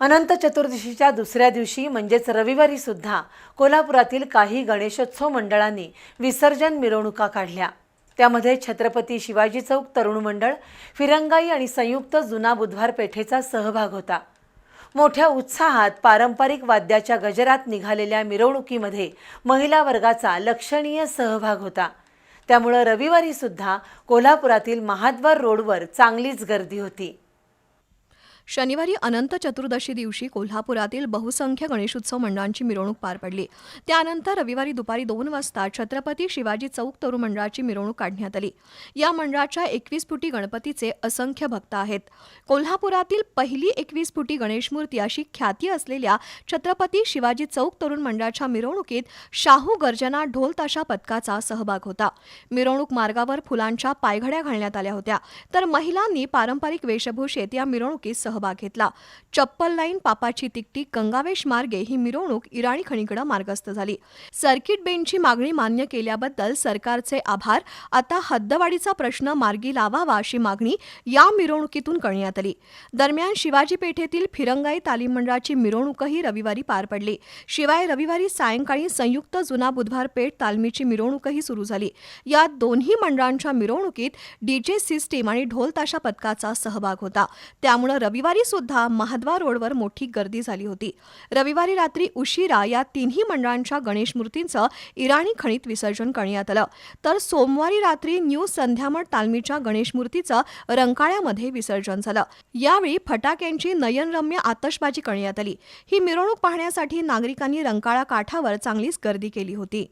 अनंत चतुर्दशीच्या दुसऱ्या दिवशी म्हणजेच रविवारी सुद्धा कोल्हापुरातील काही गणेशोत्सव मंडळांनी विसर्जन मिरवणुका काढल्या. त्यामध्ये छत्रपती शिवाजी चौक तरुण मंडळ फिरंगाई आणि संयुक्त जुना बुधवार पेठेचा सहभाग होता. मोठ्या उत्साहात पारंपरिक वाद्याच्या गजरात निघालेल्या मिरवणुकीमध्ये महिला वर्गाचा लक्षणीय सहभाग होता. त्यामुळं रविवारी सुद्धा कोल्हापुरातील महाद्वार रोडवर चांगलीच गर्दी होती. शनिवारी अनंत चतुर्दशी दिवशी कोल्हापुरातील बहुसंख्य गणेशोत्सव मंडळांची मिरवणूक पार पडली. त्यानंतर रविवारी दुपारी दोन वाजता छत्रपती शिवाजी चौक तरुण मंडळाची मिरवणूक काढण्यात आली. या मंडळाच्या एकवीस फुटी गणपतीचे असंख्य भक्त आहेत. कोल्हापुरातील पहिली एकवीस फुटी गणेशमूर्ती अशी ख्याती असलेल्या छत्रपती शिवाजी चौक तरुण मंडळाच्या मिरवणुकीत शाहू गर्जना ढोल ताशा पथकाचा सहभाग होता. मिरवणूक मार्गावर फुलांच्या पायघड्या घालण्यात आल्या होत्या. तर महिलांनी पारंपरिक वेशभूषेत या मिरवणुकीत सहभाग घेतला. चप्पल लाईन पापाची तिकटी गंगावेश मार्गे ही मिरवणूक इराणी खणीकडे मार्गस्थ झाली. सर्किट बेंचची मागणी मान्य केल्याबद्दल सरकारचे आभार. आता हद्दवाढीचा प्रश्न मार्गी लावावा अशी मागणी या मिरवणुकीतून करण्यात आली. दरम्यान शिवाजी पेठेतील फिरंगाई तालीम मंडळाची मिरवणूकही रविवारी पार पडली. शिवाय रविवारी सायंकाळी संयुक्त जुना बुधवार पेठ तालमीची मिरवणूकही सुरू झाली. या दोन्ही मंडळांच्या मिरवणुकीत डीजे सिस्टीम आणि ढोल ताशा पथकाचा सहभाग होता. त्यामुळे रविवारी सुद्धा महाद्वार रोडवर मोठी गर्दी झाली होती. रविवारी रात्री उशिरा या तिन्ही मंडळांच्या गणेश मूर्तींचं इराणी खणीत विसर्जन करण्यात आलं. तर सोमवारी रात्री न्यू संध्यामठ तालमीच्या गणेश मूर्तीचं रंकाळ्यामध्ये विसर्जन झालं. यावेळी फटाक्यांची नयनरम्य आतषबाजी करण्यात आली. ही मिरवणूक पाहण्यासाठी नागरिकांनी रंकाळा काठावर चांगलीच गर्दी केली होती.